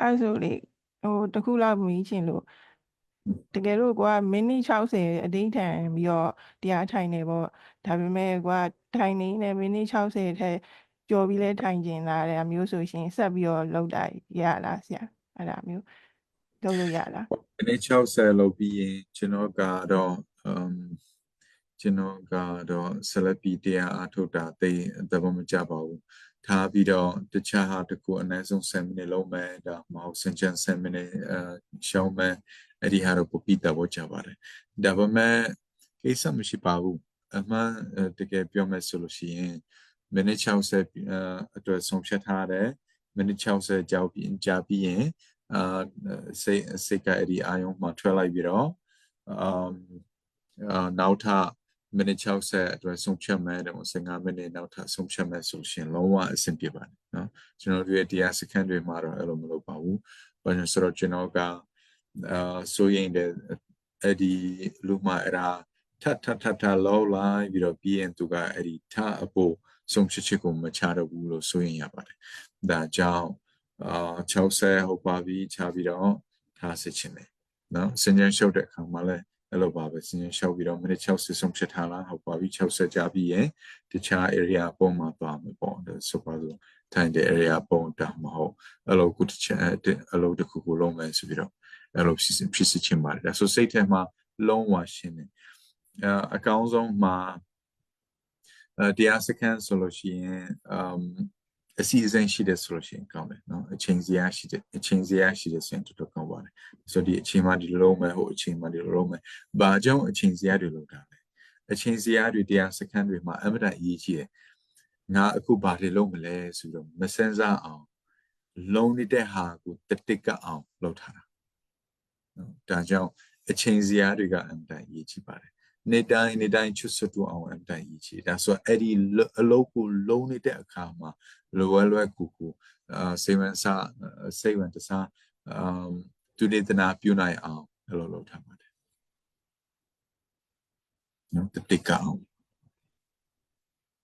အဲ့ဆိုလေဟိုတစ်ခုလောက်မီးချင်လို့တကယ်လို့ကွာမိနစ်60အတိတ်ထန်ပြီးတော့တရားထိုင်နေပေါ့ဒါပေမဲ့ကွာထိုင်နေနေမိနစ်60ထက်ကြော်ပြီးလဲထိုင်ကျင်လာတဲ့အမျိုးဆိုရှင်ဆက်ပြီးတော့လောက်တာရလားဆရာအဲ့ဒါမျိုးလုပ်လို့ရလားမိနစ်60လောက်ပြီးရင်ကျွန်တော်ကတော့ um ကျွန်တော်ကတော့ဆက်လက်ပြီးတရားအထုတ်တာသိသဘောမကျပါဘူးထားပြီးတော့တခြားဟာတစ်ခုအနည်းဆုံး7မိနစ်လုံးမယ်ဒါမဟုတ်စင်ချန်7မိနစ်အရှောင်းမယ်အဲ့ဒီဟာတော့ပပိတဘောကြပါတယ်ဒါပေမဲ့ကိစ္စမရှိပါဘူးအမှန်တကယ်ပြောမယ်ဆိုလို့ရှိရင်မိနစ်60အတွက်ဆုံးဖြတ်ထားတယ်မိနစ်60ကြောက်ပြီးကြာပြီးရင်အာစိတ်စိတ်ကအဲ့ဒီအာယုံမှာထွက်လိုက်ပြီးတော့အမ်အာနောက်ထပ် မိနစ်60အတွက်ဆုံးဖြတ်မယ်တော့15မိနစ်နောက်ထပ်ဆုံးဖြတ်မယ်ဆိုရှင်လုံးဝအဆင်ပြေပါတယ်နော်ကျွန်တော်တို့ရဲ့တရားစခန်းတွေမှာတော့အဲ့လိုမလုပ်ပါဘူးဘာလို့လဲဆိုတော့ကျွန်တော်ကအာဆိုရင်တဲ့အဲ့ဒီလူမအဲ့ဒါထထထထလောက်လိုက်ပြီးတော့ပြီးရင်သူကအဲ့ဒီထအဖို့ဆုံးဖြတ်ချက်ကိုမချတော့ဘူးလို့ဆိုရင်ရပါတယ်ဒါကြောင့်အာ60ဟုတ်ပါပြီချပြီးတော့ထားစစ်ချင်တယ်နော်စင်ကြံရှုပ်တဲ့အခါမှာလည်း အဲ့လိုပါပဲစင်ကြံရှုပ်ပြီးတော့မိနစ်60ဆုံးဖြတ်ထားလားဟုတ်ပါပြီ60ကြာပြီးရင်တခြား area ပုံမှာသွားမယ်ပေါ့ဆိုပါစို့ထိုင်တဲ့ area ပုံတာမဟုတ်အဲ့လိုကုတချအဲ့လိုတစ်ခုခုလုံးမယ်ဆိုပြီးတော့အဲ့လိုဖြစ်ဖြစ်ချင်ပါတယ်ဒါဆိုစိတ်ထဲမှာလုံးဝရှင်းတယ်အကောင်းဆုံးမှာတရားစခန်းဆိုလို့ရှိရင် um အစီအစဉ်ရှိတယ်ဆိုလို့ရှိရင်ကောင်းတယ်နော်အချိန်စရာရှိတယ်အချိန်စရာရှိတယ်ဆိုရင်တော်တော်ကောင်းပါတယ်ဆိုတော့ဒီအချိန်မှဒီလိုလုပ်မယ်ဟိုအချိန်မှဒီလိုလုပ်မယ်ဘာကြောင့်အချိန်စရာတွေလုပ်တာလဲအချိန်စရာတွေတရားစခန်းတွေမှာအမှန်တန်အရေးကြီးတယ်ငါအခုဘာတွေလုပ်မလဲဆိုတော့မစင်စားအောင်လုံးနေတဲ့ဟာကိုတတိကအောင်လုပ်ထားတာနော်ဒါကြောင့်အချိန်စရာတွေကအမှန်တန်အရေးကြီးပါတယ် နေတိုင်းနေတိုင်းချွတ်ဆွတ်တူအောင်အတိုင်ကြီးချီဒါဆိုအဲ့ဒီအလုပ်ကိုလုံးနေတဲ့အခါမှာလွယ်လွယ်ကူကူအာစိတ်ဝင်စားစိတ်ဝင်တစားအမ်သူဒေသနာပြုနိုင်အောင်အဲ့လိုလုပ်ထားပါတယ်နော်တတိကအောင်